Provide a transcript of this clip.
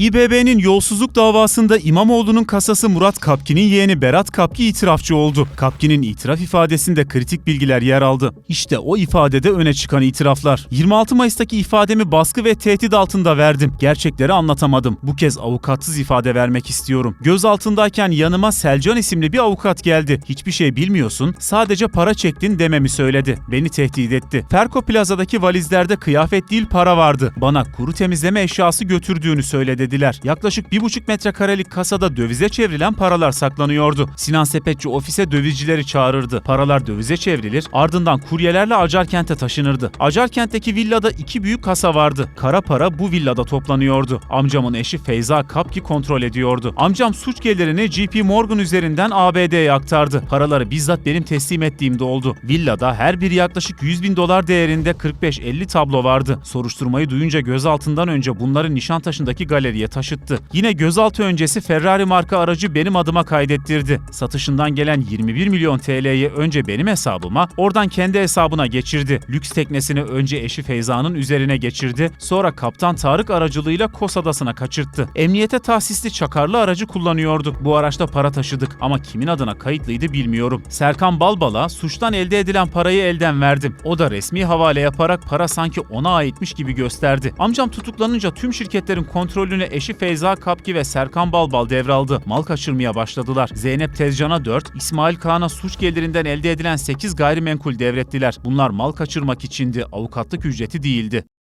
İBB'nin yolsuzluk davasında İmamoğlu'nun kasası Murat Kapki'nin yeğeni Berat Kapki itirafçı oldu. Kapki'nin itiraf ifadesinde kritik bilgiler yer aldı. İşte o ifadede öne çıkan itiraflar. 26 Mayıs'taki ifademi baskı ve tehdit altında verdim. Gerçekleri anlatamadım. Bu kez avukatsız ifade vermek istiyorum. Gözaltındayken yanıma Selcan isimli bir avukat geldi. Hiçbir şey bilmiyorsun, sadece para çektin dememi söyledi. Beni tehdit etti. Ferko Plaza'daki valizlerde kıyafet değil para vardı. Bana kuru temizleme eşyası götürdüğünü söyle dediler. Yaklaşık 1,5 metrekarelik kasada dövize çevrilen paralar saklanıyordu. Sinan Sepetçi ofise dövizcileri çağırırdı. Paralar dövize çevrilir, ardından kuryelerle Acarkent'e taşınırdı. Acarkent'teki villada iki büyük kasa vardı. Kara para bu villada toplanıyordu. Amcamın eşi Feyza Kapki kontrol ediyordu. Amcam suç gelirini JP Morgan üzerinden ABD'ye aktardı. Paraları bizzat benim teslim ettiğimde oldu. Villada her biri yaklaşık 100 bin dolar değerinde 45-50 tablo vardı. Soruşturmayı duyunca gözaltından önce bunları Nişantaşı'ndaki galeriye taşıttı. Yine gözaltı öncesi Ferrari marka aracı benim adıma kaydettirdi. Satışından gelen 21 milyon TL'yi önce benim hesabıma, oradan kendi hesabına geçirdi. Lüks teknesini önce eşi Feyza'nın üzerine geçirdi. Sonra Kaptan Tarık aracılığıyla Kos Adası'na kaçırttı. Emniyete tahsisli çakarlı aracı kullanıyordu. Bu araçta para taşıdık ama kimin adına kayıtlıydı bilmiyorum. Serkan Balbal'a suçtan elde edilen parayı elden verdim. O da resmi havale yaparak para sanki ona aitmiş gibi gösterdi. Amcam tutuklanınca tüm şirketlerin kontrolünü eşi Feyza Kapki ve Serkan Balbal devraldı. Mal kaçırmaya başladılar. Zeynep Tezcan'a 4, İsmail Kağan'a suç gelirinden elde edilen 8 gayrimenkul devrettiler. Bunlar mal kaçırmak içindi, avukatlık ücreti değildi.